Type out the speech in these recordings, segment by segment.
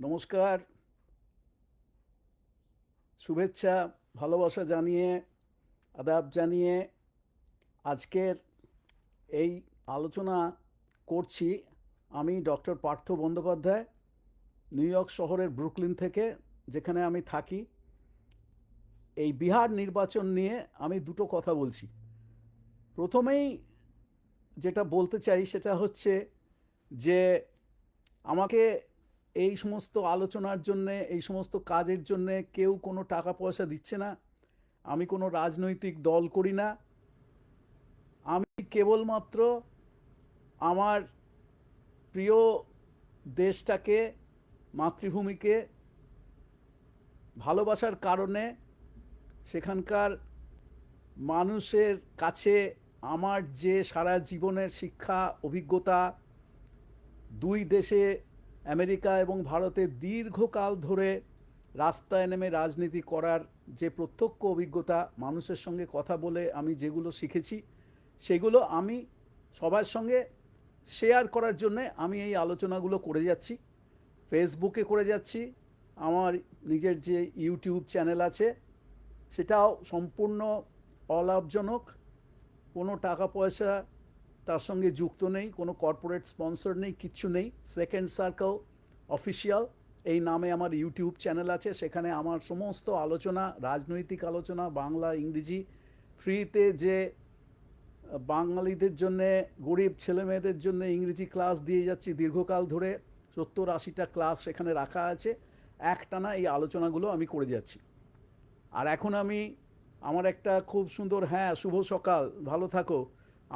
নমস্কার। শুভেচ্ছা, ভালোবাসা জানিয়ে, আদাব জানিয়ে আজকের এই আলোচনা করছি আমি doctor Partha Bandyopadhyay, New York শহরের ব্রুকলিন থেকে, যেখানে আমি থাকি। এই বিহার নির্বাচন নিয়ে আমি দুটো কথা বলছি। প্রথমেই যেটা বলতে চাই সেটা হচ্ছে যে আমাকে এই সমস্ত আলোচনার জন্যে, এই সমস্ত কাজের জন্যে কেউ কোনো টাকা পয়সা দিচ্ছে না। আমি কোনো রাজনৈতিক দল করি না। আমি কেবলমাত্র আমার প্রিয় দেশটাকে, মাতৃভূমিকে ভালোবাসার কারণে সেখানকার মানুষের কাছে আমার যে সারা জীবনের শিক্ষা, অভিজ্ঞতা, দুই দেশে আমেরিকা এবং ভারতে দীর্ঘকাল ধরে রাস্তায় নেমে রাজনীতি করার যে প্রত্যক্ষ অভিজ্ঞতা মানুষের সঙ্গে কথা বলে আমি যেগুলো শিখেছি, সেগুলো আমি সবার সঙ্গে শেয়ার করার জন্যে আমি এই আলোচনাগুলো করে যাচ্ছি। ফেসবুকে করে যাচ্ছি, আমার নিজের যে ইউটিউব চ্যানেল আছে, সেটাও সম্পূর্ণ অলাভজনক, কোনো টাকা পয়সা তার সঙ্গে যুক্ত নেই, কোনো কর্পোরেট স্পন্সর নেই, কিচ্ছু নেই। সেকেন্ড সার্কেল অফিসিয়াল এই নামে আমার ইউটিউব চ্যানেল আছে। সেখানে আমার সমস্ত আলোচনা, রাজনৈতিক আলোচনা, বাংলা, ইংরেজি ফ্রিতে যে বাঙালিদের জন্যে, গরিব ছেলেমেয়েদের জন্য ইংরেজি ক্লাস দিয়ে যাচ্ছি দীর্ঘকাল ধরে, সত্তর আশিটা ক্লাস সেখানে রাখা আছে। একটানা এই আলোচনাগুলো আমি করে যাচ্ছি। আর এখন আমি, আমার একটা খুব সুন্দর হ্যাঁ শুভ সকাল, ভালো থাকো।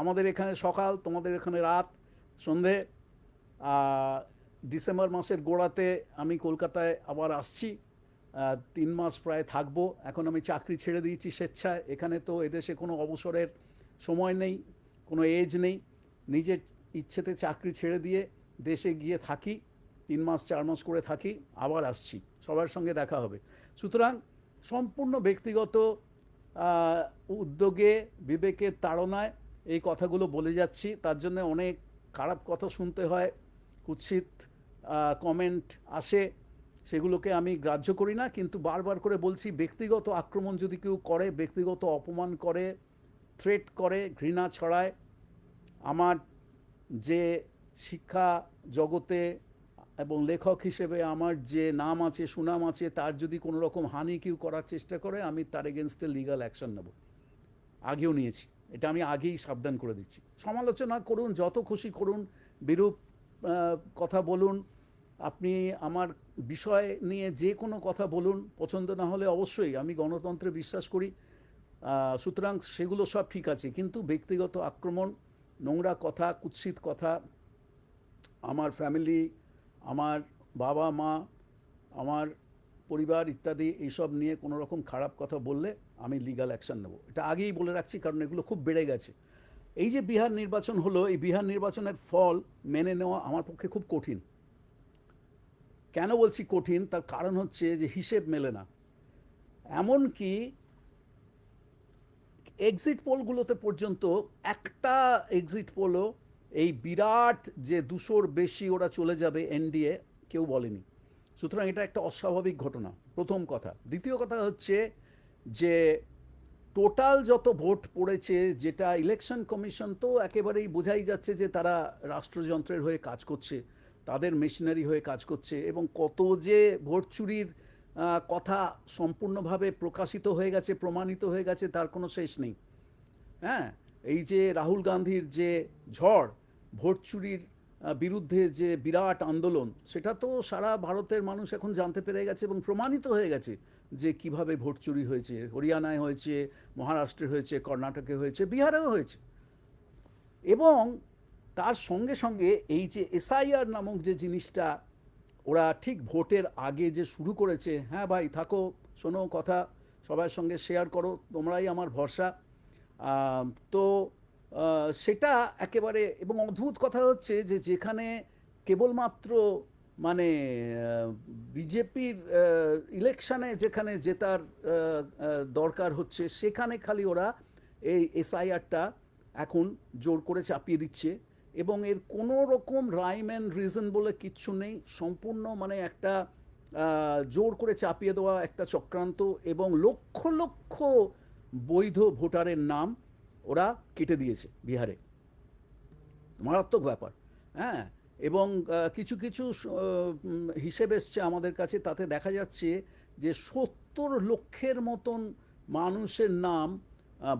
আমাদের এখানে সকাল, তোমাদের এখানে রাত, সন্ধে ডিসেম্বর মাসের গোড়াতে আমি কলকাতায় আবার আসছি। তিন মাস প্রায় থাকব। এখন আমি চাকরি ছেড়ে দিয়েছি স্বেচ্ছায়। এখানে তো এদেশে কোনো অবসরের সময় নেই, কোনো এজ নেই। নিজের ইচ্ছেতে চাকরি ছেড়ে দিয়ে দেশে গিয়ে থাকি, তিন মাস, চার মাস করে থাকি, আবার আসছি। সবার সঙ্গে দেখা হবে। সুতরাং সম্পূর্ণ ব্যক্তিগত উদ্যোগে, বিবেকের তাড়নায় এই কথাগুলো বলে যাচ্ছি। তার জন্য অনেক খারাপ কথা শুনতে হয়, কুৎসিত কমেন্ট আসে, সেগুলোকে আমি গ্রাহ্য করি না, কিন্তু বারবার করে বলছি, ব্যক্তিগত আক্রমণ যদি কেউ করে, ব্যক্তিগত অপমান করে থ্রেট করে, ঘৃণা ছড়ায়, আমার যে শিক্ষা জগতে এবং লেখক হিসেবে আমার যে নাম আছে, সুনাম আছে, তার যদি কোনো রকম হানি কেউ করার চেষ্টা করে, আমি তার এগেনস্টে লিগাল অ্যাকশন নেব। আগেও নিয়েছি। এটা আমি আগেই সাবধান করে দিচ্ছি। সমালোচনা করুন, যত খুশি করুন, বিরূপ কথা বলুন। আপনি আমার বিষয় নিয়ে যে কোনো কথা বলুন, পছন্দ না হলে অবশ্যই আমি গণতন্ত্রে বিশ্বাস করি। সুতরাং সেগুলো সব ঠিক আছে, কিন্তু ব্যক্তিগত আক্রমণ, নোংরা কথা, কুৎসিত কথা, আমার ফ্যামিলি, আমার বাবা মা আমার পরিবার ইত্যাদি, এইসব নিয়ে কোনো রকম খারাপ কথা বললে আমি লিগ্যাল অ্যাকশন নেব। এটা আগেই বলে রাখছি, কারণ এগুলো খুব বেড়ে গেছে। এই যে বিহার নির্বাচন হলো, এই বিহার নির্বাচনের ফল মেনে নেওয়া আমার পক্ষে খুব কঠিন। কেন বলছি কঠিন? তার কারণ হচ্ছে যে হিসেব মেলে না। এমনকি এক্সিট পোলগুলোতে পর্যন্ত একটা এক্সিট পোলও এই বিরাট যে দুশোর বেশি ওরা চলে যাবে এনডিএ কেউ বলেনি। সুতরাং এটা একটা অস্বাভাবিক ঘটনা, প্রথম কথা। দ্বিতীয় কথা হচ্ছে যে টোটাল যত ভোট পড়েছে, যেটা ইলেকশন কমিশন তো একেবারেই বোঝাই যাচ্ছে যে তারা রাষ্ট্রযন্ত্রের হয়ে কাজ করছে, তাদের মেশিনারি হয়ে কাজ করছে এবং কত যে ভোট চুরির কথা সম্পূর্ণভাবে প্রকাশিত হয়ে গেছে, প্রমাণিত হয়ে গেছে, তার কোনো শেষ নেই। হ্যাঁ এই যে রাহুল গান্ধীর যে ঝড়, ভোট চুরির বিরুদ্ধে যে বিরাট আন্দোলন, সেটা তো সারা ভারতের মানুষ এখন জানতে পেরে গেছে এবং প্রমাণিত হয়ে গেছে। যে কীভাবে ভোট চুরি হয়েছে, হরিয়ানায় হয়েছে, মহারাষ্ট্রে হয়েছে, কর্ণাটকে হয়েছে, বিহারেও হয়েছে। এবং তার সঙ্গে সঙ্গে এই যে এসআইআর নামক যে জিনিসটা, ওরা ঠিক ভোটের আগে যে শুরু করেছে হ্যাঁ ভাই, থাকো, শোনো কথা, সবার সঙ্গে শেয়ার করো, তোমরাই আমার ভরসা। তো সেটা একেবারে, এবং অদ্ভুত কথা হচ্ছে যে যেখানে কেবলমাত্র মানে বিজেপির ইলেকশনে যেখানে জেতার দরকার হচ্ছে, সেখানে খালি ওরা এই এসআইআরটা এখন জোর করে চাপিয়ে দিচ্ছে এবং এর কোনো রকম রাইম অ্যান্ড রিজন বলে কিচ্ছু নেই। সম্পূর্ণ মানে একটা জোর করে চাপিয়ে দেওয়া একটা চক্রান্ত এবং লক্ষ লক্ষ বৈধ ভোটারের নাম ওরা কেটে দিয়েছে বিহারে। মারাত্মক ব্যাপার হ্যাঁ? এবং কিছু কিছু হিসেব এসছে আমাদের কাছে, তাতে দেখা যাচ্ছে যে সত্তর লক্ষের মতন মানুষের নাম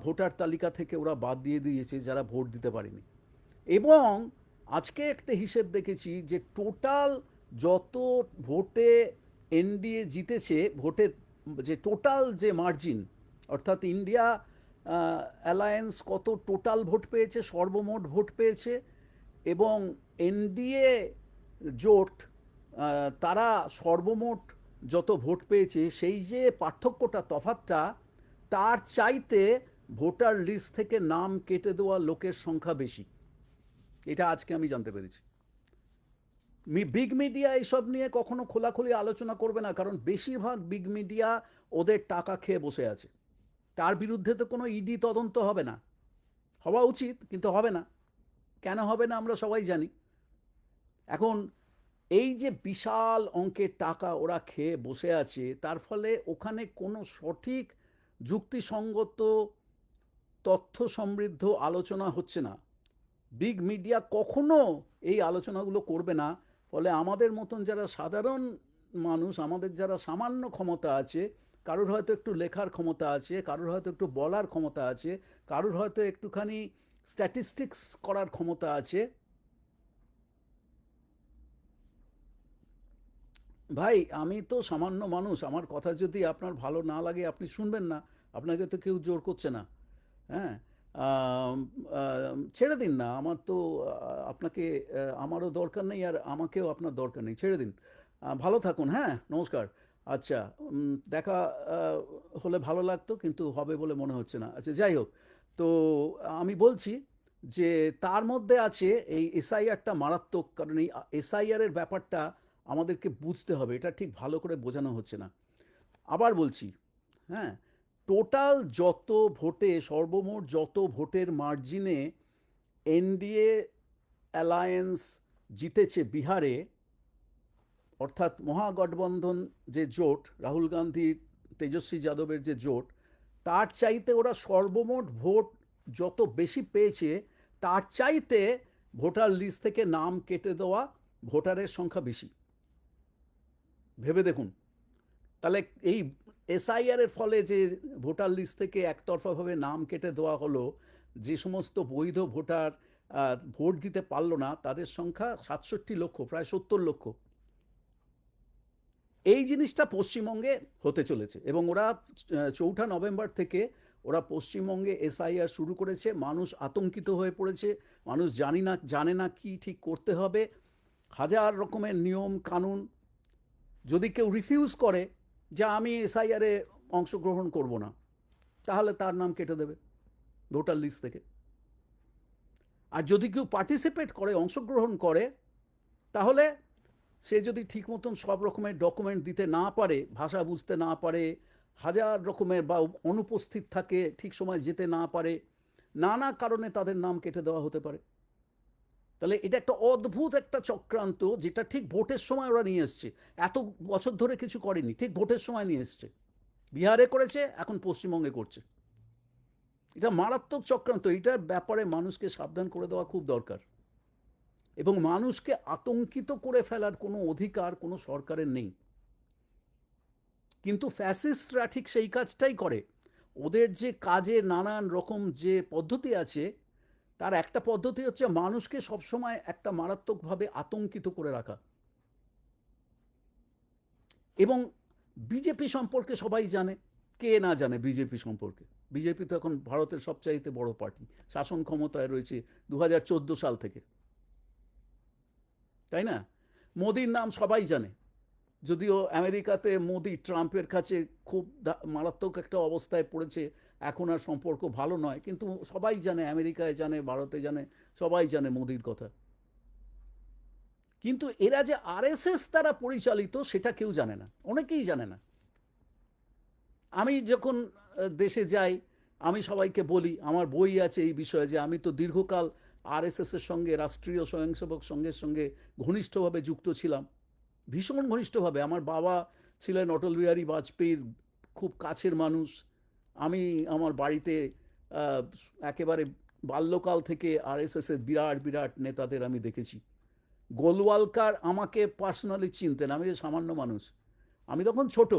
ভোটার তালিকা থেকে ওরা বাদ দিয়ে দিয়েছে, যারা ভোট দিতে পারেনি। এবং আজকে একটা হিসেব দেখেছি যে টোটাল যত ভোটে এনডিএ জিতেছে, ভোটের যে টোটাল যে মার্জিন, অর্থাৎ ইন্ডিয়া অ্যালায়েন্স কত টোটাল ভোট পেয়েছে, সর্বমোট ভোট পেয়েছে, এবং এনডিএ জোট তারা সর্বমোট যত ভোট পেয়েছে, সেই যে পার্থক্যটা তফাতটা তার চাইতে ভোটার লিস্ট থেকে নাম কেটে দেওয়া লোকের সংখ্যা বেশি। এটা আজকে আমি জানতে পেরেছি। মি, বিগ মিডিয়া এইসব নিয়ে কখনো খোলাখুলি আলোচনা করবে না, কারণ বেশিরভাগ বিগ মিডিয়া ওদের টাকা খেয়ে বসে আছে। তার বিরুদ্ধে তো কোনো ইডি তদন্ত হবে না। হওয়া উচিত, কিন্তু হবে না। কেন হবে না আমরা সবাই জানি। এখন এই যে বিশাল অঙ্কের টাকা ওরা খেয়ে বসে আছে, তার ফলে ওখানে কোনো সঠিক যুক্তিসঙ্গত তথ্য সমৃদ্ধ আলোচনা হচ্ছে না। বিগ মিডিয়া কখনো এই আলোচনাগুলো করবে না। ফলে আমাদের মতন যারা সাধারণ মানুষ, আমাদের যারা সামান্য ক্ষমতা আছে, কারোর হয়তো একটু লেখার ক্ষমতা আছে, কারোর হয়তো একটু বলার ক্ষমতা আছে, কারোর হয়তো একটুখানি স্ট্যাটিস্টিক্স করার ক্ষমতা আছে ভাই, আমি তো সামান্য মানুষ। আমার কথা যদি আপনার ভালো না লাগে, আপনি শুনবেন না। আপনাকে তো কেউ জোর করছে না। হ্যাঁ? ছেড়ে দিন না। আমার তো আপনাকে আমারও দরকার নেই আর আমাকেও আপনার দরকার নেই। ছেড়ে দিন। ভালো থাকুন। হ্যাঁ? নমস্কার। আচ্ছা দেখা হলে ভালো লাগতো, কিন্তু হবে বলে মনে হচ্ছে না। আচ্ছা যাই হোক। তো, আমি বলছি যে, তার মধ্যে আছে এই এসআইআরটা মারাত্মক। কারণ এই এসআইআরের ব্যাপারটা আমাদেরকে বুঝতে হবে, এটা ঠিক ভালো করে বোঝানো হচ্ছে না। আবার বলছি হ্যাঁ টোটাল যত ভোটে, সর্বমোট যত ভোটের মার্জিনে এনডিএ অ্যালায়েন্স জিতেছে বিহারে, অর্থাৎ মহাগঠবন্ধন যে জোট, রাহুল গান্ধী, তেজস্বী যাদবের যে জোট, তার চাইতে ওরা সর্বমোট ভোট যত বেশি পেয়েছে, তার চাইতে ভোটার লিস্ট থেকে নাম কেটে দেওয়া ভোটারের সংখ্যা বেশি। ভেবে দেখুন। তাহলে এই এসআইআর এর ফলে যে ভোটার লিস্ট থেকে একতরফাভাবে নাম কেটে দেওয়া হলো, যে সমস্ত বৈধ ভোটার ভোট দিতে পারল না, তাদের সংখ্যা সাতষট্টি লক্ষ, প্রায় সত্তর লক্ষ। এই জিনিসটা পশ্চিমবঙ্গে হতে চলেছে এবং ওরা চৌঠা নভেম্বর থেকে ওরা পশ্চিমবঙ্গে এসআইআর শুরু করেছে। মানুষ আতঙ্কিত হয়ে পড়েছে, মানুষ জানি না, জানে না কি ঠিক করতে হবে। হাজার রকমের নিয়ম, কানুন যদি কেউ রিফিউজ করে যে আমি এসআইআরে অংশগ্রহণ করব না, তাহলে তার নাম কেটে দেবে ভোটার লিস্ট থেকে। আর যদি কেউ পার্টিসিপেট করে, অংশগ্রহণ করে, তাহলে সে যদি ঠিক মতন সব রকমের ডকুমেন্ট দিতে না পারে, ভাষা বুঝতে না পারে, হাজার রকমের বা অনুপস্থিত থাকে, ঠিক সময় যেতে না পারে, নানা কারণে তাদের নাম কেটে দেওয়া হতে পারে। তাহলে এটা একটা অদ্ভুত একটা চক্রান্ত যেটা ঠিক ভোটের সময় ওরা নিয়ে এসছে। এত বছর ধরে কিছু করেনি, ঠিক ভোটের সময় নিয়ে এসছে। বিহারে করেছে, এখন পশ্চিমবঙ্গে করছে। এটা মারাত্মক চক্রান্ত, এটার ব্যাপারে মানুষকে সাবধান করে দেওয়া খুব দরকার। এবং মানুষকে আতঙ্কিত করে ফেলার কোনো অধিকার কোনো সরকারের নেই। কিন্তু ফ্যাসিস্টরা ঠিক সেই কাজটাই করে। ওদের যে কাজে নানান রকম যে পদ্ধতি আছে তার একটা পদ্ধতি হচ্ছে মানুষকে সবসময় একটা মারাত্মকভাবে আতঙ্কিত করে রাখা। এবং বিজেপি সম্পর্কে সবাই জানে, কে না জানে বিজেপি সম্পর্কে? বিজেপি তো এখন ভারতের সবচাইতে বড় পার্টি। শাসন ক্ষমতায় রয়েছে দু হাজার চোদ্দ সাল থেকে। তাই না? মোদির নাম সবাই জানে। যদিও আমেরিকাতে মোদি ট্রাম্পের কাছে খুব মারাত্মক একটা অবস্থায় পড়েছে এখন আর সম্পর্ক ভালো নয়। কিন্তু সবাই জানে, আমেরিকায় জানে, ভারতে জানে, সবাই জানে মোদির কথা। কিন্তু এরা যে আরএসএস দ্বারা পরিচালিত, সেটা কেউ জানে না। অনেকেই জানে না। আমি যখন দেশে যাই, আমি সবাইকে বলি, আমার বই আছে এই বিষয়ে যে আমি তো দীর্ঘকাল আরএসএসের সঙ্গে, রাষ্ট্রীয় স্বয়ংসেবক সংঘের সঙ্গে ঘনিষ্ঠভাবে যুক্ত ছিলাম। ভীষণ ঘনিষ্ঠভাবে। আমার বাবা ছিলেন অটল বিহারী বাজপেয়ীর খুব কাছের মানুষ। আমি আমার বাড়িতে একেবারে বাল্যকাল থেকে আরএসএসের বিরাট বিরাট নেতাদের আমি দেখেছি। গোলওয়ালকার আমাকে পার্সোনালি চিনতেন, আমি যে সামান্য মানুষ। আমি তখন ছোট।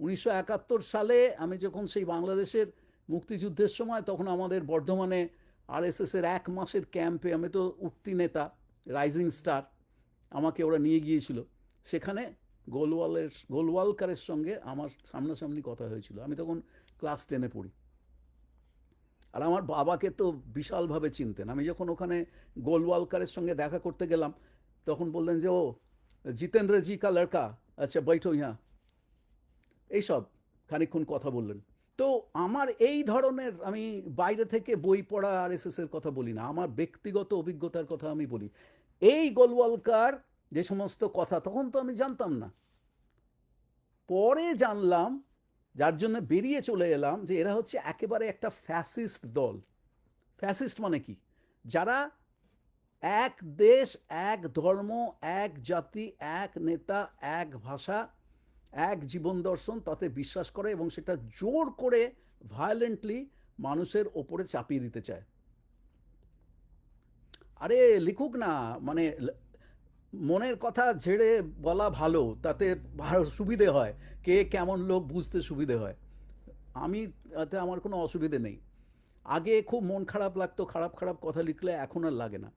উনিশশো একাত্তর সালে আমি যখন সেই বাংলাদেশের মুক্তিযুদ্ধের সময়, তখন আমাদের বর্ধমানে আরএসএসের এক মাসের ক্যাম্পে আমি তো উঠতি নেতা রাইজিং স্টার আমাকে ওরা নিয়ে গিয়েছিল। সেখানে গোলওয়ালের, গোলওয়ালকারের সঙ্গে আমার সামনাসামনি কথা হয়েছিল। আমি তখন ক্লাস টেনে পড়ি। আর আমার বাবাকে তো বিশালভাবে চিনতেন। আমি যখন ওখানে গোলওয়ালকারের সঙ্গে দেখা করতে গেলাম, তখন বললেন যে, ও, জিতেন্দ্র জি কা লড়কা? আচ্ছা বৈঠো ইহা। এইসব খানিকক্ষণ কথা বললেন। তো আমার এই ধরনের আমি বাইরে থেকে বই পড়া আর এর কথা বলি না, আমার ব্যক্তিগত অভিজ্ঞতার কথা আমি বলি। এই গোলওয়ালকার যে সমস্ত কথা, তখন তো আমি জানতাম না। পরে জানলাম যার জন্য বেরিয়ে চলে এলাম যে এরা হচ্ছে একেবারে একটা ফ্যাসিস্ট দল। ফ্যাসিস্ট মানে কি? যারা এক দেশ, এক ধর্ম, এক জাতি, এক নেতা, এক ভাষা, এক জীবন দর্শন তাতে বিশ্বাস করে এবং সেটা জোর করে ভায়োলেন্টলি মানুষের ওপরে চাপিয়ে দিতে চায়। আরে লিখুক না মানে মনের কথা ঝেড়ে বলা ভালো, তাতে ভালো সুবিধে হয়। কে কেমন লোক বুঝতে সুবিধে হয়। আমি তাতে আমার কোনো অসুবিধে নেই। আগে খুব মন খারাপ লাগতো, খারাপ খারাপ কথা লিখলে এখন আর লাগে না।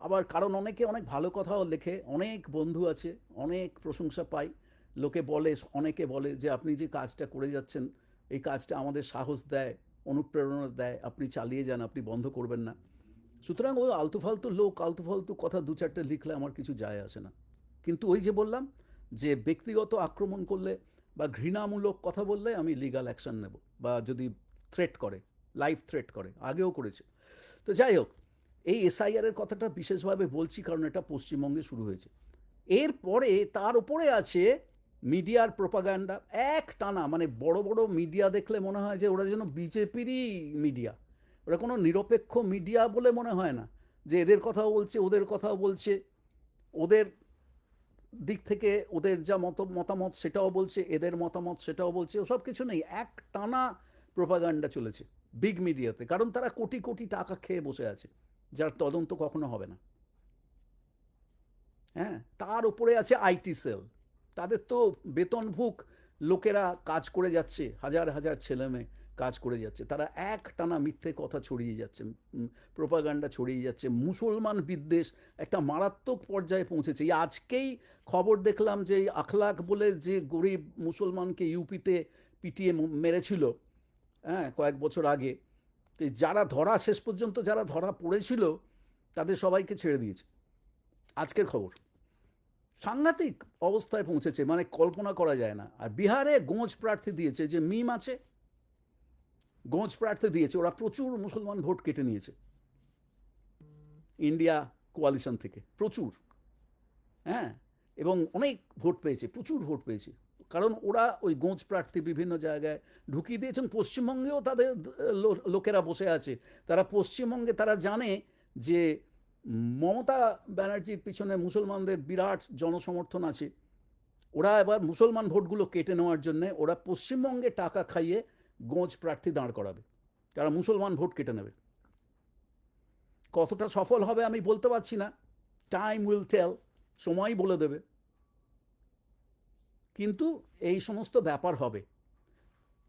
আবার কারণ অনেকে অনেক ভালো কথাও লেখে, অনেক বন্ধু আছে, অনেক প্রশংসা পাই। লোকে বলে, অনেকে বলে যে, আপনি যে কাজটা করে যাচ্ছেন, এই কাজটা আমাদের সাহস দেয়, অনুপ্রেরণা দেয়, আপনি চালিয়ে যান, আপনি বন্ধ করবেন না। সুতরাং ওই আলতু ফালতু লোক, আলতু ফালতু কথা দু চারটে লিখলে আমার কিছু যায় আসে না। কিন্তু ওই যে বললাম যে ব্যক্তিগত আক্রমণ করলে বা ঘৃণামূলক কথা বললে আমি লিগাল অ্যাকশন নেব বা যদি থ্রেট করে লাইফ থ্রেট করে, আগেও করেছে। তো যাই হোক, এই এসআইআর এর কথাটা বিশেষভাবে বলছি কারণ এটা পশ্চিমবঙ্গে শুরু হয়েছে। এরপরে তার উপরে আছে মিডিয়ার প্রোপাগান্ডা এক টানা মানে বড় বড় মিডিয়া দেখলে মনে হয় যে ওরা যেন বিজেপিরই মিডিয়া। ওরা কোনো নিরপেক্ষ মিডিয়া বলে মনে হয় না যে এদের কথাও বলছে, ওদের কথাও বলছে। ওদের দিক থেকে ওদের যা মত, মতামত সেটাও বলছে, এদের মতামত সেটাও বলছে ওসব কিছু নেই। এক টানা প্রোপাগান্ডা চলেছে বিগ মিডিয়াতে কারণ তারা কোটি কোটি টাকা খেয়ে বসে আছে, যার তদন্ত কখনো হবে না। হ্যাঁ তার উপরে আছে আইটি সেল তাদের তো বেতনভুক লোকেরা কাজ করে যাচ্ছে, হাজার হাজার ছেলে মেয়ে কাজ করে যাচ্ছে। তারা এক টানা মিথ্যে কথা ছড়িয়ে যাচ্ছে। প্রোপাগান্ডা ছড়িয়ে যাচ্ছে। মুসলমান বিদ্বেষ একটা মারাত্মক পর্যায়ে পৌঁছেছে। এই আজকেই খবর দেখলাম যে আখলাক বলে যে গরিব মুসলমানকে ইউপিতে পিটিয়ে মেরেছিল হ্যাঁ কয়েক বছর আগে তো যারা ধরা, শেষ পর্যন্ত যারা ধরা পড়েছিল, তাদের সবাইকে ছেড়ে দিয়েছে। আজকের খবর। সাংঘাতিক অবস্থায় পৌঁছেছে। মানে কল্পনা করা যায় না। আর বিহারে গোঁজ প্রার্থী দিয়েছে যে মিম আছে। গোঁজ প্রার্থী দিয়েছে, ওরা প্রচুর মুসলমান ভোট কেটে নিয়েছে। ইন্ডিয়া কোয়ালিশন থেকে, প্রচুর। হ্যাঁ এবং অনেক ভোট পেয়েছে, প্রচুর ভোট পেয়েছে। কারণ ওরা ওই গোঁজ প্রার্থী বিভিন্ন জায়গায় ঢুকিয়ে দিয়েছেন, পশ্চিমবঙ্গেও তাদের লোকেরা বসে আছে। তারা পশ্চিমবঙ্গে, তারা জানে যে মমতা ব্যানার্জির পিছনে মুসলমানদের বিরাট জনসমর্থন আছে। ওরা এবার মুসলমান ভোটগুলো কেটে নেওয়ার জন্য ওরা পশ্চিমবঙ্গে টাকা খাইয়ে গোঁজ প্রার্থী দাঁড় করাবে। তারা মুসলমান ভোট কেটে নেবে। কতটা সফল হবে আমি বলতে পারছি না। টাইম উইল টেল সময়ই বলে দেবে। কিন্তু এই সমস্ত ব্যাপার হবে।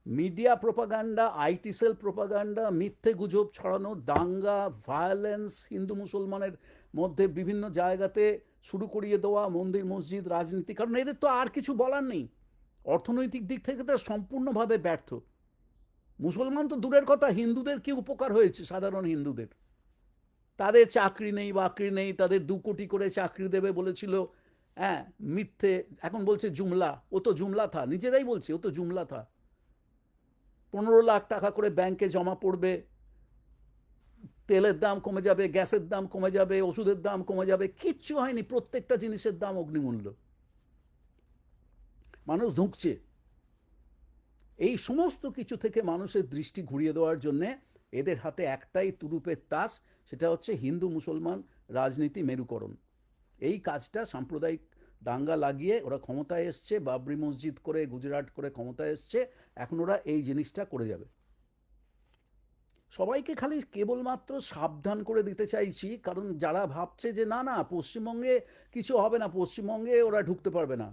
Media propaganda, IT cell propaganda, মিথ্যে গুজব ছড়ানো, দাঙ্গা ভায়োলেন্স হিন্দু মুসলমানের মধ্যে বিভিন্ন জায়গাতে শুরু করিয়ে দেওয়া, মন্দির, মসজিদ, রাজনীতি, কারণ এদের তো আর কিছু বলার নেই। অর্থনৈতিক দিক থেকে তো সম্পূর্ণভাবে ব্যর্থ। মুসলমান তো দূরের কথা, হিন্দুদের কি উপকার হয়েছে সাধারণ হিন্দুদের? তাদের চাকরি নেই, বাকরি নেই, তাদের দু কোটি করে চাকরি দেবে বলেছিল হ্যাঁ মিথ্যে, এখন বলছে জুমলা, ও তো জুমলা থা, নিজেরাই বলছে, ও তো জুমলা থা। পনেরো লাখ টাকা করে ব্যাংকে জমা পড়বে, তেলের দাম কমে যাবে, গ্যাসের দাম কমে যাবে, ওষুধের দাম কমে যাবে, কিচ্ছু হয়নি, প্রত্যেকটা জিনিসের দাম অগ্নিমূল্য। মানুষ ধুঁকছে। এই সমস্ত কিছু থেকে মানুষের দৃষ্টি ঘুরিয়ে দেওয়ার জন্যে এদের হাতে একটাই তুরুপের তাস, সেটা হচ্ছে হিন্দু মুসলমান রাজনীতি মেরুকরণ। এই কাজটা সাম্প্রদায়িক দাঙ্গা লাগিয়ে ওরা ক্ষমতায় এসছে, বাবরি মসজিদ করে, গুজরাট করে ক্ষমতায় এসছে, এখন ওরা এই জিনিসটা করে যাবে। সবাইকে খালি কেবলমাত্র সাবধান করে দিতে চাইছি, কারণ যারা ভাবছে যে না না, পশ্চিমবঙ্গে কিছু হবে না, পশ্চিমবঙ্গে ওরা ঢুকতে পারবে না।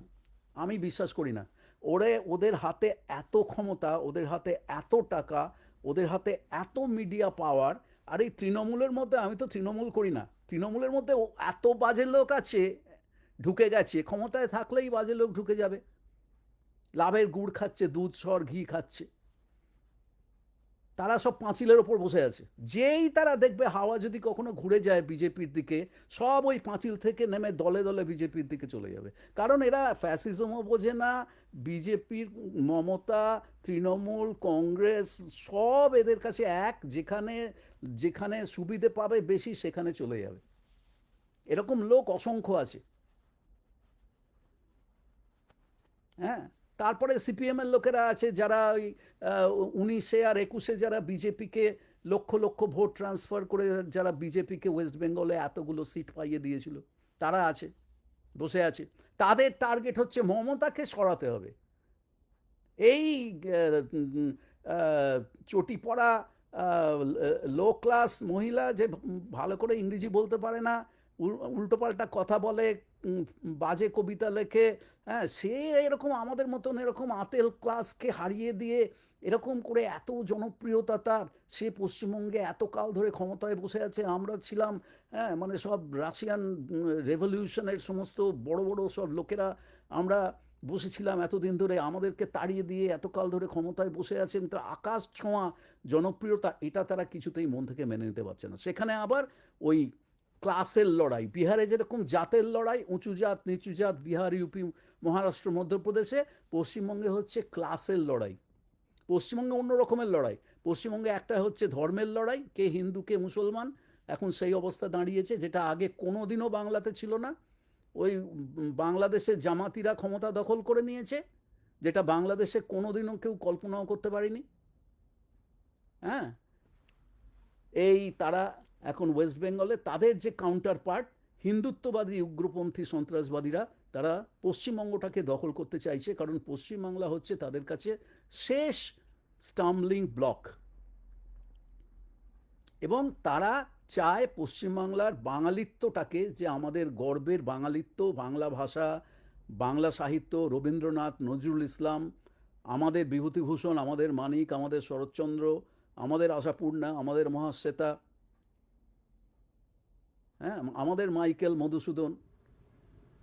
আমি বিশ্বাস করি না। ওরে, ওদের হাতে এত ক্ষমতা, ওদের হাতে এত টাকা, ওদের হাতে এত মিডিয়া পাওয়ার আর এই তৃণমূলের মধ্যে আমি তো তৃণমূল করি না। তৃণমূলের মধ্যে এত বাজে লোক আছে, ঢুকে গেছে, ক্ষমতায় থাকলেই বাজে লোক ঢুকে যাবে। লাভের গুড় খাচ্ছে, দুধ, সর, ঘি খাচ্ছে। তারা সব পাঁচিলের ওপর বসে আছে। যেই তারা দেখবে হাওয়া যদি কখনো ঘুরে যায় বিজেপির দিকে, সব ওই পাঁচিল থেকে নেমে দলে দলে বিজেপির দিকে চলে যাবে। কারণ এরা ফ্যাসিজমও বোঝে না, বিজেপির মমতা, তৃণমূল, কংগ্রেস, সব এদের কাছে এক, যেখানে যেখানে সুবিধে পাবে বেশি সেখানে চলে যাবে। এরকম লোক অসংখ্য আছে। হ্যাঁ? তারপরে সিপিএম এর লোকেরা আছে যারা ওই উনিশে আর একুশে যারা বিজেপিকে লক্ষ লক্ষ ভোট ট্রান্সফার করে যারা বিজেপিকে ওয়েস্ট বেঙ্গলে এতগুলো সিট পাইয়ে দিয়েছিল, তারা আছে, বসে আছে। তাদের টার্গেট হচ্ছে মমতাকে সরাতে হবে। এই চটি পড়া লো ক্লাস মহিলা যে ভালো করে ইংরেজি বলতে পারে না উল্টোপাল্টা কথা বলে বাজে কবিতা লেখে হ্যাঁ সে এরকম আমাদের মতন এরকম আতেল ক্লাসকে হারিয়ে দিয়ে এরকম করে এত জনপ্রিয়তা তার, সে পশ্চিমবঙ্গে এত কাল ধরে ক্ষমতায় বসে আছে, আমরা ছিলাম হ্যাঁ মানে সব রাশিয়ান রেভলিউশনের সমস্ত বড় বড় সব লোকেরা, আমরা বসেছিলাম এতদিন ধরে, আমাদেরকে তাড়িয়ে দিয়ে এতকাল ধরে ক্ষমতায় বসে আছেন তা আকাশ ছোঁয়া জনপ্রিয়তা, এটা তারা কিছুতেই মন থেকে মেনে নিতে পারছে না। সেখানে আবার ওই ক্লাসের লড়াই। বিহারে যেরকম জাতের লড়াই উঁচু জাত নিচু জাত বিহার ইউপি মহারাষ্ট্র মধ্যপ্রদেশে পশ্চিমবঙ্গে হচ্ছে ক্লাসের লড়াই। পশ্চিমবঙ্গে অন্য রকমের লড়াই। পশ্চিমবঙ্গে একটা হচ্ছে ধর্মের লড়াই কে হিন্দু কে মুসলমান। এখন সেই অবস্থা দাঁড়িয়েছে যেটা আগে কোনো দিনও বাংলাতে ছিল না। ওই উম, বাংলাদেশের জামাতিরা ক্ষমতা দখল করে নিয়েছে যেটা বাংলাদেশে কোনো দিনও কেউ কল্পনাও করতে পারেনি। হ্যাঁ? এই তারা এখন ওয়েস্ট বেঙ্গলে তাদের যে কাউন্টার পার্ট হিন্দুত্ববাদী উগ্রপন্থী সন্ত্রাসবাদীরা, তারা পশ্চিমবঙ্গটাকে দখল করতে চাইছে, কারণ পশ্চিমবাংলা হচ্ছে তাদের কাছে শেষ স্টাম্বলিং ব্লক এবং তারা চায় পশ্চিমবাংলার বাঙালিত্বটাকে যে আমাদের গর্বের বাঙালিত্ব, বাংলা ভাষা, বাংলা সাহিত্য, রবীন্দ্রনাথ, নজরুল ইসলাম, আমাদের বিভূতিভূষণ, আমাদের মানিক, আমাদের শরৎচন্দ্র, আমাদের আশাপূর্ণা, আমাদের মহাশ্বেতা হ্যাঁ আমাদের মাইকেল মধুসূদন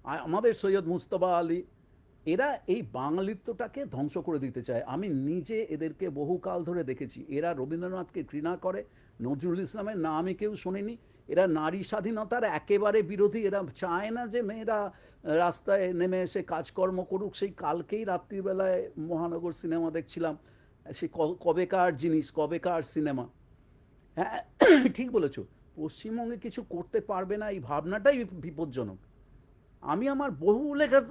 আমাদের সৈয়দ মুস্তফা আলী, এরা এই বাঙালিত্বটাকে ধ্বংস করে দিতে চায়। আমি নিজে এদেরকে বহুকাল ধরে দেখেছি। এরা রবীন্দ্রনাথকে ঘৃণা করে, নজরুল ইসলামের না আমি কেউ শোনেনি। এরা নারী স্বাধীনতার একেবারে বিরোধী। এরা চায় না যে মেয়েরা রাস্তায় নেমে এসে কাজকর্ম করুক। সেই কালকেই রাত্রিবেলায় মহানগর সিনেমা দেখছিলাম। সে কবেকার জিনিস, কবেকার সিনেমা। হ্যাঁ ঠিক বলেছ। পশ্চিমবঙ্গে কিছু করতে পারবে না, এই ভাবনাটাই বিপ- বিপজ্জনক। আমি আমার বহু লেখা,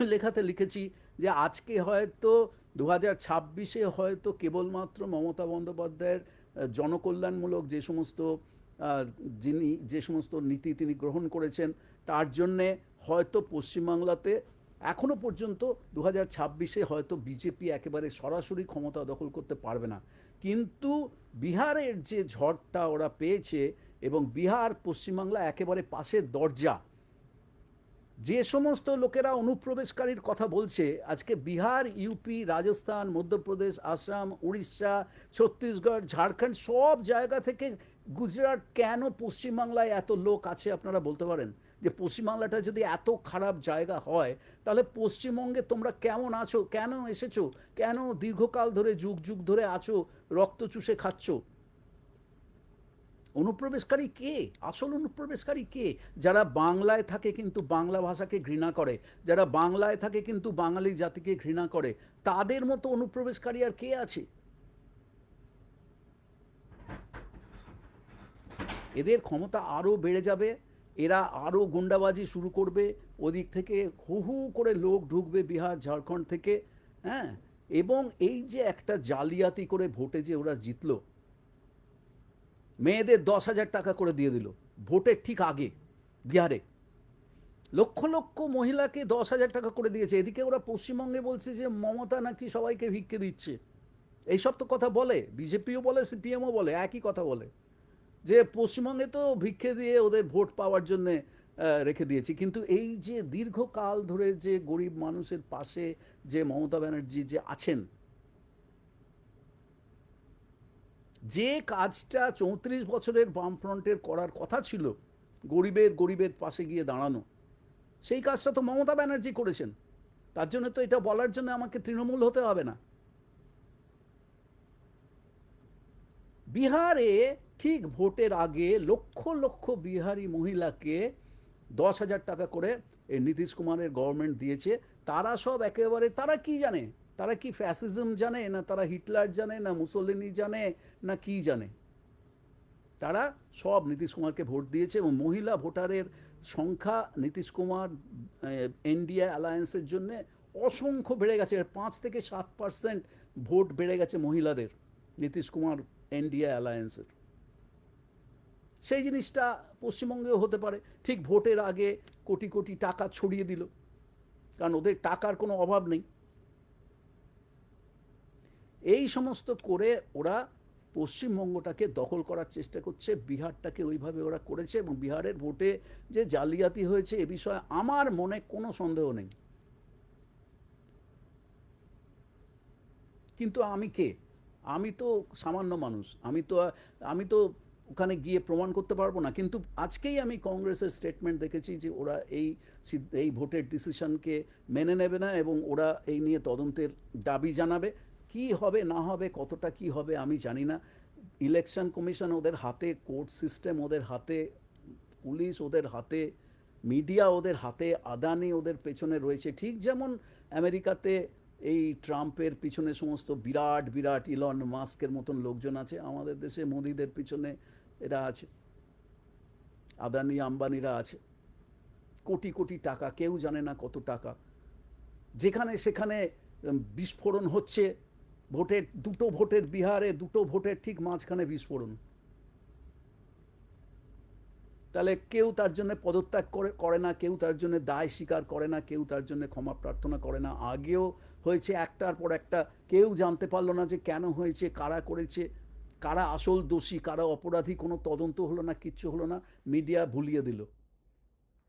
লেখাতে লিখেছি যে আজকে হয়তো দু হাজার ছাব্বিশে হয়তো কেবলমাত্র মমতা বন্দ্যোপাধ্যায়ের জনকল্যাণমূলক যে সমস্ত যিনি, যে সমস্ত নীতি তিনি গ্রহণ করেছেন, তার জন্যে হয়তো পশ্চিমবাংলাতে এখনও পর্যন্ত দু হাজার ছাব্বিশে হয়তো বিজেপি একেবারে সরাসরি ক্ষমতা দখল করতে পারবে না। কিন্তু বিহারের যে ঝড়টা ওরা পেয়েছে এবং বিহার পশ্চিমবাংলা একেবারে পাশের দরজা। যে সমস্ত লোকেরা অনুপ্রবেশকারীর কথা বলছে, আজকে বিহার, ইউপি, রাজস্থান, মধ্যপ্রদেশ, আসাম, উড়িষ্যা, ছত্তিশগড়, ঝাড়খণ্ড সব জায়গা থেকে গুজরাট কেন পশ্চিমবাংলায় এত লোক আছে আপনারা বলতে পারেন? যে পশ্চিমবাংলাটা যদি এত খারাপ জায়গা হয়, তাহলে পশ্চিমবঙ্গে তোমরা কেমন আছো? কেন এসেছ? কেন দীর্ঘকাল ধরে, যুগ যুগ ধরে আছো, রক্ত চুষে খাচ্ছো? অনুপ্রবেশকারী কে? আসল অনুপ্রবেশকারী কে? যারা বাংলায় থাকে কিন্তু বাংলা ভাষাকে ঘৃণা করে, যারা বাংলায় থাকে কিন্তু বাঙালি জাতিকে ঘৃণা করে, তাদের মতো অনুপ্রবেশকারী আর কে আছে? এদের ক্ষমতা আরও বেড়ে যাবে, এরা আরও গুন্ডাবাজি শুরু করবে, ওদিক থেকে হু হু করে লোক ঢুকবে বিহার, ঝাড়খণ্ড থেকে হ্যাঁ? এবং এই যে একটা জালিয়াতি করে ভোটে যে ওরা জিতলো মেয়েদের দশ হাজার টাকা করে দিয়ে দিল, ভোটের ঠিক আগে, বিহারে। লক্ষ লক্ষ মহিলাকে দশ হাজার টাকা করে দিয়েছে। এদিকে ওরা পশ্চিমবঙ্গে বলছে যে মমতা নাকি সবাইকে ভিক্ষে দিচ্ছে। এইসব তো কথা বলে, বিজেপিও বলে, সিপিএমও বলে, একই কথা বলে। যে পশ্চিমবঙ্গে তো ভিক্ষে দিয়ে ওদের ভোট পাওয়ার জন্য রেখে দিয়েছি। কিন্তু এই যে দীর্ঘকাল ধরে যে গরিব মানুষের পাশে যে মমতা ব্যানার্জি যে আছেন যে কাজটা চৌত্রিশ বছরের বামফ্রন্টের করার কথা ছিল, গরিবের গরিবের পাশে গিয়ে দাঁড়ানো, সেই কাজটা তো মমতা ব্যানার্জি করেছেন। তার জন্য তো এটা বলার জন্য আমাকে তৃণমূল হতে হবে না। বিহারে ঠিক ভোটের আগে লক্ষ লক্ষ বিহারি মহিলাকে দশ হাজার টাকা করে এই নীতিশ কুমারের গভর্নমেন্ট দিয়েছে। তারা সব একেবারে, তারা কি জানে? তারা কি ফ্যাসিজম জানে, না তারা হিটলার জানে, না মুসলিনি জানে, না কি জানে? তারা সব নীতিশ কুমারকে ভোট দিয়েছে এবং মহিলা ভোটারের সংখ্যা নীতিশ কুমার এনডিএ অ্যালায়েন্সের জন্য অসংখ্য বেড়ে গেছে। পাঁচ থেকে সাত পার্সেন্ট ভোট বেড়ে গেছে মহিলাদের নীতিশ কুমার এনডিএ অ্যালায়েন্সের সেই জিনিসটা পশ্চিমবঙ্গেও হতে পারে। ঠিক ভোটের আগে কোটি কোটি টাকা ছড়িয়ে দিল। কারণ ওদের টাকার কোনো অভাব নেই। এই সমস্ত করে ওরা পশ্চিমবঙ্গটাকে দখল করার চেষ্টা করছে, বিহারটাকে ওইভাবে ওরা করেছে এবং বিহারের ভোটে যে জালিয়াতি হয়েছে এ বিষয়ে আমার মনে কোনো সন্দেহ নেই। কিন্তু আমি কে? আমি তো সামান্য মানুষ। আমি তো আমি তো ওখানে গিয়ে প্রমাণ করতে পারব না। কিন্তু আজকেই আমি কংগ্রেসের স্টেটমেন্ট দেখেছি যে ওরা এই এই ভোটের ডিসিশনকে মেনে নেবে না এবং ওরা এই নিয়ে তদন্তের দাবি জানাবে। কি হবে, না হবে, কতটা কি হবে আমি জানি না। ইলেকশন কমিশন ওদের হাতে কোর্ট সিস্টেম ওদের হাতে পুলিশ ওদের হাতে মিডিয়া ওদের হাতে, আদানি ওদের পেছনে রয়েছে। ঠিক যেমন আমেরিকাতে এই ট্রাম্পের পিছনে সমস্ত বিরাট বিরাট ইলন মাস্কের মতন লোকজন আছে, আমাদের দেশে মোদিদের পিছনে এরা আছে। আদানি, আম্বানিরা আছে। কোটি কোটি টাকা, কেউ জানে না কত টাকা। যেখানে সেখানে বিস্ফোরণ হচ্ছে ভোটের, দুটো ভোটের বিহারে, দুটো ভোটের ঠিক মাঝখানে বিস্ফোরণ। তাহলে কেউ তার জন্য পদত্যাগ করে করে না, কেউ তার জন্য দায় স্বীকার করে না, কেউ তার জন্য ক্ষমা প্রার্থনা করে না। আগেও হয়েছে, একটার পর একটা কেউ জানতে পারল না যে কেন হয়েছে, কারা করেছে, কারা আসল দোষী, কারা অপরাধী, কোনো তদন্ত হলো না, কিচ্ছু হলো না, মিডিয়া ভুলিয়ে দিল।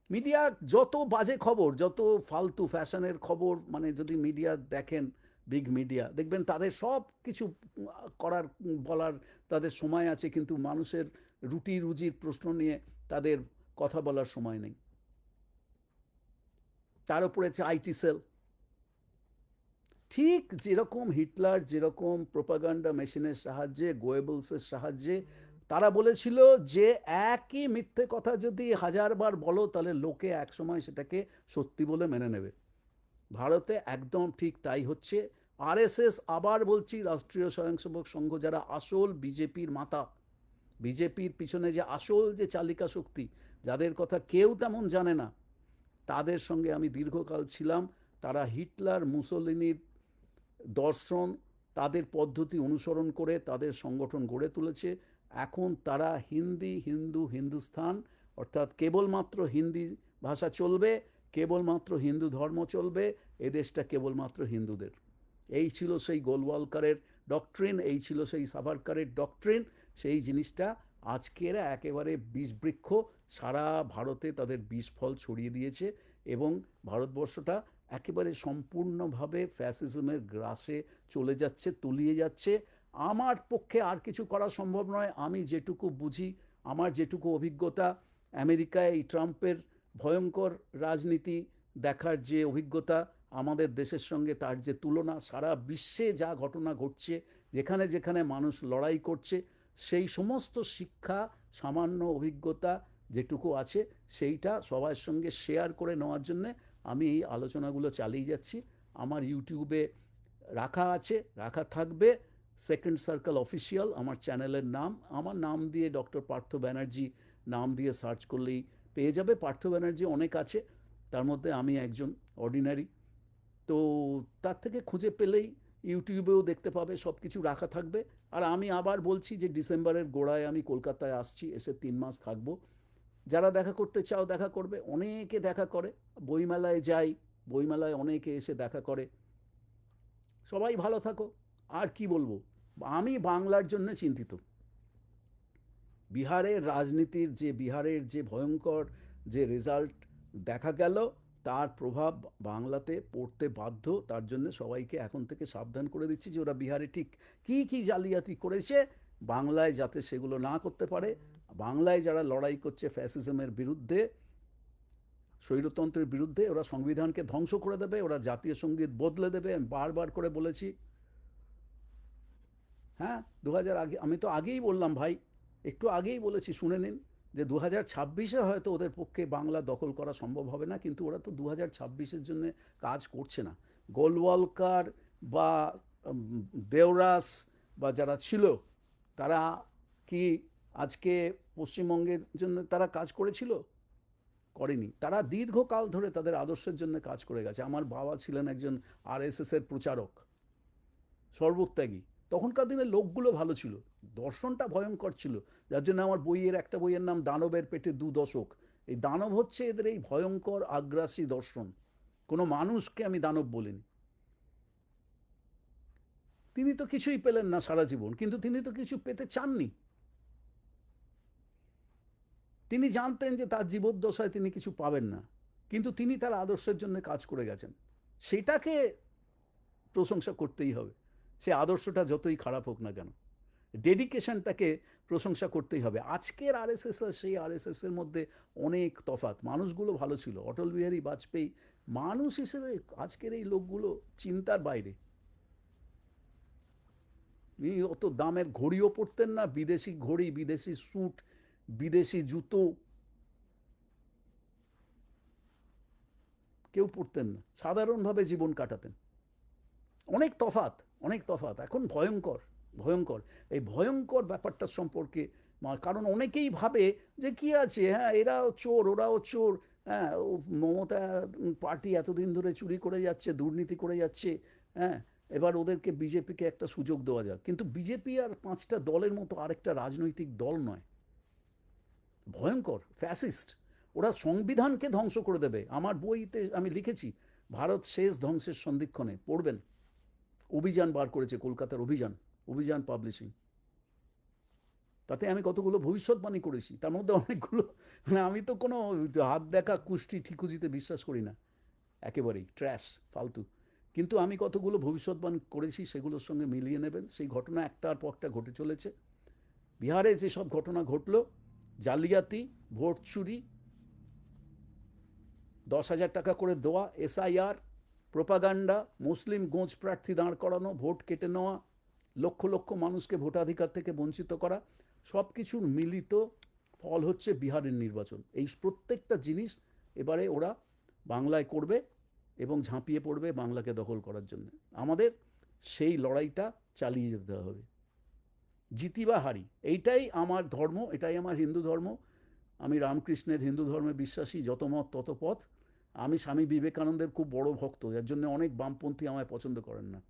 মিডিয়া যত বাজে খবর, যত ফালতু ফ্যাশনের খবর মানে যদি মিডিয়া দেখেন বিগ মিডিয়া দেখবেন তাদের সব কিছু করার, বলার তাদের সময় আছে, কিন্তু মানুষের রুটি রুজির প্রশ্ন নিয়ে তাদের কথা বলার সময় নেই। তার উপরে আছে আইটি সেল। ঠিক যেরকম হিটলার, যেরকম প্রোপাগান্ডা মেশিনের সাহায্যে, গোয়েবলসের সাহায্যে, তারা বলেছিল যে একই মিথ্যে কথা যদি হাজারবার বলো, তাহলে লোকে একসময় সেটাকে সত্যি বলে মেনে নেবে। ভারতে একদম ঠিক তাই হচ্ছে। আরএসএস আবার বলছি, রাষ্ট্রীয় স্বয়ংসেবক সংঘ যারা আসল বিজেপির মাতা, বিজেপির পিছনে যে আসল যে চালিকা শক্তি, যাদের কথা কেউ তেমন জানে না, তাদের সঙ্গে আমি দীর্ঘকাল ছিলাম। তারা হিটলার, মুসলিনির দর্শন, তাদের পদ্ধতি অনুসরণ করে তাদের সংগঠন গড়ে তুলেছে। এখন তারা হিন্দি, হিন্দু, হিন্দুস্থান, অর্থাৎ কেবলমাত্র হিন্দি ভাষা চলবে, কেবলমাত্র হিন্দু ধর্ম চলবে এ দেশটা কেবলমাত্র হিন্দুদের। এই ছিল সেই গোলওয়ালকারের ডকট্রিন এই ছিল সেই সাভারকারের ডকট্রিন সেই জিনিসটা আজকের একেবারে বিষবৃক্ষ সারা ভারতে তাদের বিষ ফল ছড়িয়ে দিয়েছে এবং ভারতবর্ষটা একেবারে সম্পূর্ণভাবে ফ্যাসিজমের গ্রাসে চলে যাচ্ছে, তলিয়ে যাচ্ছে। আমার পক্ষে আর কিছু করা সম্ভব নয়। আমি যেটুকু বুঝি, আমার যেটুকু অভিজ্ঞতা, আমেরিকায় এই ট্রাম্পের ভয়ঙ্কর রাজনীতি দেখার যে অভিজ্ঞতা আমাদের দেশের সঙ্গে তার যে তুলনা, সারা বিশ্বে যা ঘটনা ঘটছে, যেখানে যেখানে মানুষ লড়াই করছে, সেই সমস্ত শিক্ষা, সামান্য অভিজ্ঞতা যেটুকু আছে, সেইটা সবার সঙ্গে শেয়ার করে নেওয়ার জন্যে আমি এই আলোচনাগুলো চালিয়ে যাচ্ছি। আমার ইউটিউবে রাখা আছে, রাখা থাকবে। সেকেন্ড সার্কেল অফিসিয়াল আমার চ্যানেলের নাম। আমার নাম দিয়ে ডক্টর পার্থ ব্যানার্জি নাম দিয়ে সার্চ করলেই পেয়ে যাবে। পার্থ ব্যানার্জি অনেক আছে, তার মধ্যে আমি একজন অর্ডিনারি তো তার থেকে খুঁজে পেলেই ইউটিউবেও দেখতে পাবে সব কিছু রাখা থাকবে। আর আমি আবার বলছি যে ডিসেম্বরের গোড়ায় আমি কলকাতায় আসছি, এসে তিন মাস থাকব। যারা দেখা করতে চাও দেখা করবে, অনেকে দেখা করে। বইমেলায় যাই, বইমেলায় অনেকে এসে দেখা করে। সবাই ভালো থাকো। আর কি বলব? আমি বাংলার জন্য চিন্তিত। বিহারের রাজনীতির যে, বিহারের যে ভয়ঙ্কর যে রেজাল্ট দেখা গেল তার প্রভাব বাংলাতে পড়তে বাধ্য। তার জন্য সবাইকে এখন থেকে সাবধান করে দিচ্ছি যে ওরা বিহারে ঠিক কি কি জালিয়াতি করেছে, বাংলায় যাতে সেগুলো না করতে পারে। বাংলায় যারা লড়াই করছে ফ্যাসিজমের বিরুদ্ধে, স্বৈরতন্ত্রের বিরুদ্ধে, ওরা সংবিধানকে ধ্বংস করে দেবে, ওরা জাতীয় সংগীত বদলে দেবে। আমি বারবার করে বলেছি হ্যাঁ দু হাজার আগে, আমি তো আগেই বললাম ভাই, একটু আগেই বলেছি, শুনে নিন। যে দু হাজার ছাব্বিশে হয়তো ওদের পক্ষে বাংলা দখল করা সম্ভব হবে না, কিন্তু ওরা তো দু হাজার ছাব্বিশের জন্য কাজ করছে না। গোলওয়ালকার বা দেওরাস বা যারা ছিল, তারা কি আজকে পশ্চিমবঙ্গের জন্য তারা কাজ করেছিল? করেনি। তারা দীর্ঘকাল ধরে তাদের আদর্শের জন্য কাজ করে গেছে। আমার বাবা ছিলেন একজন আরএসএসের প্রচারক, সর্বত্যাগী। তখনকার দিনে লোকগুলো ভালো ছিল। দর্শনটা ভয়ঙ্কর ছিল। যার জন্য আমার বইয়ের একটা বইয়ের নাম দানবের পেটে দু দশক। এই দানব হচ্ছে এদের এই ভয়ঙ্কর আগ্রাসী দর্শন। কোনো মানুষকে আমি দানব বলিনি। তিনি তো কিছুই পেলেন না সারা জীবন, কিন্তু তিনি তো কিছু পেতে চাননি। তিনি জানতেন যে তার জীবদ্দশায় তিনি কিছু পাবেন না, কিন্তু তিনি তার আদর্শের জন্য কাজ করে গেছেন। সেটাকে প্রশংসা করতেই হবে। সে আদর্শটা যতই খারাপ হোক না কেন। ডেডিকেশনটাকে প্রশংসা করতেই হবে। আজকের আরএসএস আর সেই আরএসএস এর মধ্যে অনেক তফাৎ। মানুষগুলো ভালো ছিল। অটল বিহারী বাজপেয়ী মানুষ হিসেবে আজকের এই লোকগুলো চিন্তার বাইরে। অত দামের ঘড়িও পরতেন না। বিদেশি ঘড়ি, বিদেশি স্যুট, বিদেশি জুতো। কেউ পরতেন না। সাধারণভাবে জীবন কাটাতেন। অনেক তফাত অনেক তফাত এখন ভয়ঙ্কর। ভয়ঙ্কর। এই ভয়ঙ্কর ব্যাপারটার সম্পর্কে কারণ অনেকেই ভাবে যে কি আছে হ্যাঁ এরাও চোর, ওরাও চোর হ্যাঁ মমতা পার্টি এতদিন ধরে চুরি করে যাচ্ছে, দুর্নীতি করে যাচ্ছে হ্যাঁ এবার ওদেরকে বিজেপিকে একটা সুযোগ দেওয়া যাক। কিন্তু বিজেপি আর পাঁচটা দলের মতো আরেকটা রাজনৈতিক দল নয়। ভয়ঙ্কর ফ্যাসিস্ট ওরা সংবিধানকে ধ্বংস করে দেবে। আমার বইতে আমি লিখেছি, ভারত শেষ ধ্বংসের সন্ধিক্ষণে। পড়বেন। অভিযান বার করেছে কলকাতার অভিযান। অভিযান পাবলিশিং তাতে আমি কতগুলো ভবিষ্যৎবাণী করেছি, তার মধ্যে অনেকগুলো মানে আমি তো কোনো হাত দেখা কুষ্টি ঠিকুজিতে বিশ্বাস করি না, একেবারেই ট্র্যাশ ফালতু। কিন্তু আমি কতগুলো ভবিষ্যৎবাণী করেছি, সেগুলোর সঙ্গে মিলিয়ে নেবেন, সেই ঘটনা একটার পর একটা ঘটে চলেছে। বিহারে যেসব ঘটনা ঘটলো, জালিয়াতি, ভোট চুরি, দশ হাজার টাকা করে দেওয়া এসআইআর প্রোপাগান্ডা মুসলিম গোঁজ প্রার্থী দাঁড় করানো, ভোট কেটে নেওয়া লক্ষ লক্ষ মানুষকে ভোটাধিকার থেকে বঞ্চিত করা সব কিছুর মিলিত ফল হচ্ছে বিহারের নির্বাচন। এই প্রত্যেকটা জিনিস এবারে ওরা বাংলায় করবে এবং ঝাঁপিয়ে পড়বে বাংলাকে দখল করার জন্য। আমাদের সেই লড়াইটা চালিয়ে যেতে হবে। জিতি বা হারি। এইটাই আমার ধর্ম, এটাই আমার হিন্দু ধর্ম। আমি রামকৃষ্ণের হিন্দু ধর্মে বিশ্বাসী, যত মত তত পথ। আমি স্বামী বিবেকানন্দের খুব বড় ভক্ত, যার জন্য অনেক বামপন্থী আমায় পছন্দ করেন না।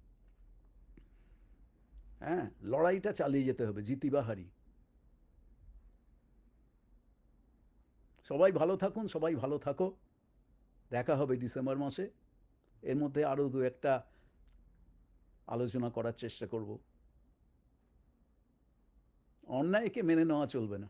হ্যাঁ লড়াইটা চালিয়ে যেতে হবে, জিতি বা হারি। সবাই ভালো থাকুন, সবাই ভালো থাকো। দেখা হবে ডিসেম্বর মাসে। এর মধ্যে আরও দু একটা আলোচনা করার চেষ্টা করব। অন্যায়কে মেনে নেওয়া চলবে না।